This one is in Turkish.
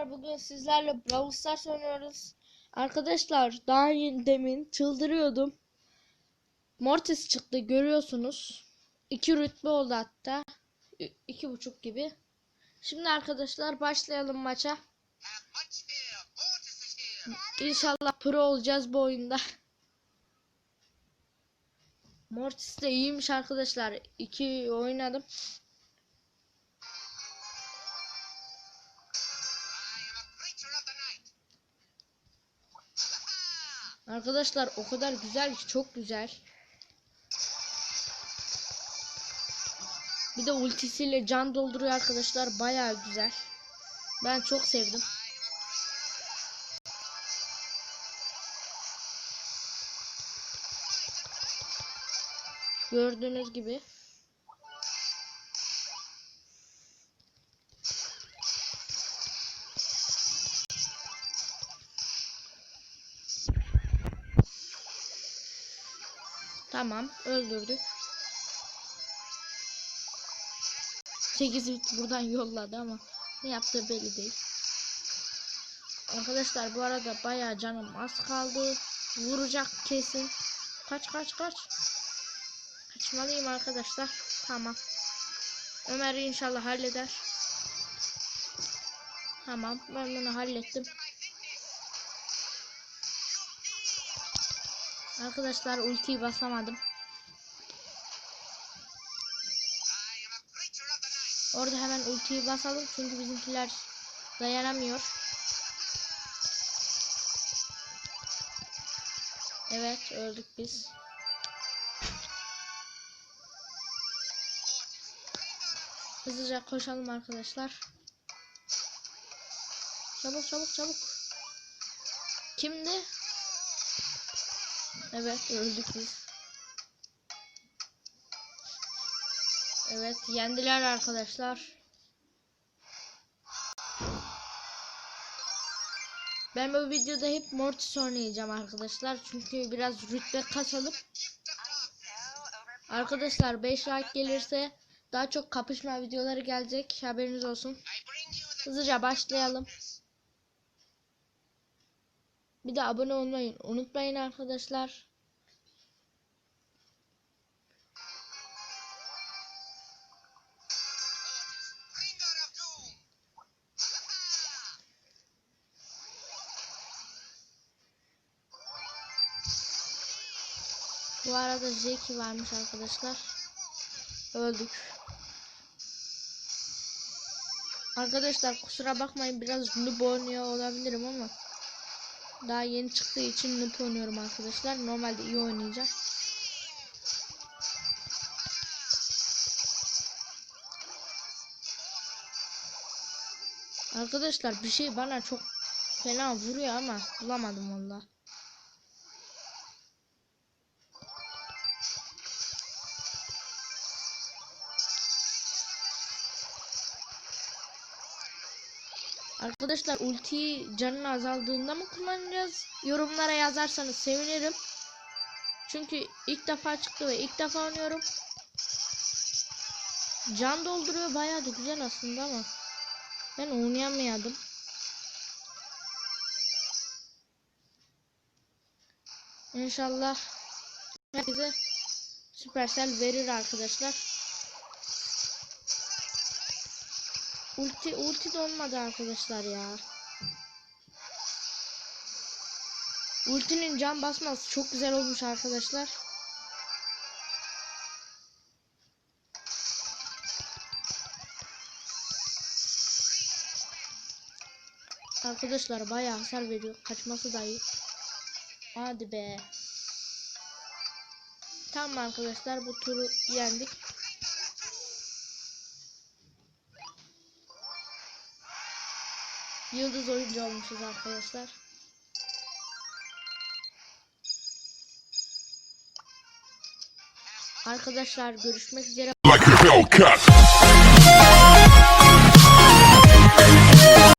Arkadaşlar bugün sizlerle Brawl Stars oynuyoruz. Arkadaşlar daha yeni demin çıldırıyordum. Mortis çıktı görüyorsunuz. İki rütbe oldu hatta. İ- iki buçuk gibi. Şimdi arkadaşlar başlayalım maça. İnşallah pro olacağız bu oyunda. Mortis de iyiymiş arkadaşlar. İki oynadım. Arkadaşlar o kadar güzel ki çok güzel. Bir de ultisiyle can dolduruyor arkadaşlar baya güzel. Ben çok sevdim. Gördüğünüz gibi. Tamam öldürdük. 8 bit buradan yolladı ama ne yaptığı belli değil. Arkadaşlar bu arada bayağı canım az kaldı. Vuracak kesin. Kaç kaç kaç. Kaçmalıyım arkadaşlar. Tamam. Ömer inşallah halleder. Tamam ben bunu hallettim. Arkadaşlar ultiyi basamadım. Orada hemen ultiyi basalım çünkü bizimkiler dayanamıyor. Evet öldük biz. Hızlıca koşalım arkadaşlar. Çabuk çabuk çabuk. Kimdi? Evet öldük biz. Evet yendiler arkadaşlar. Ben bu videoda hep Mortis oynayacağım arkadaşlar. Çünkü biraz rütbe kasalım. Arkadaşlar 5 like gelirse daha çok kapışma videoları gelecek. Haberiniz olsun. Hızlıca başlayalım. Bir de abone olmayı unutmayın arkadaşlar. Bu arada Jackie varmış arkadaşlar. Öldük. Arkadaşlar kusura bakmayın biraz noob oynuyor olabilirim ama daha yeni çıktığı için noob oynuyorum arkadaşlar. Normalde iyi oynayacağım. Arkadaşlar bir şey bana çok fena vuruyor ama bulamadım valla. Arkadaşlar ultiyi canın azaldığında mı kullanacağız? Yorumlara yazarsanız sevinirim. Çünkü ilk defa çıktı ve ilk defa oynuyorum. Can dolduruyor bayağı da güzel aslında ama ben oynayamayadım. İnşallah herkese Supercell verir arkadaşlar. Ulti ulti de arkadaşlar ya. Ultinin can basması çok güzel olmuş arkadaşlar. Arkadaşlar bayağı hasar veriyor. Kaçması da iyi. Hadi be. Tamam arkadaşlar bu turu yendik. Yıldız oyuncu olmuşuz arkadaşlar. Arkadaşlar görüşmek üzere. like.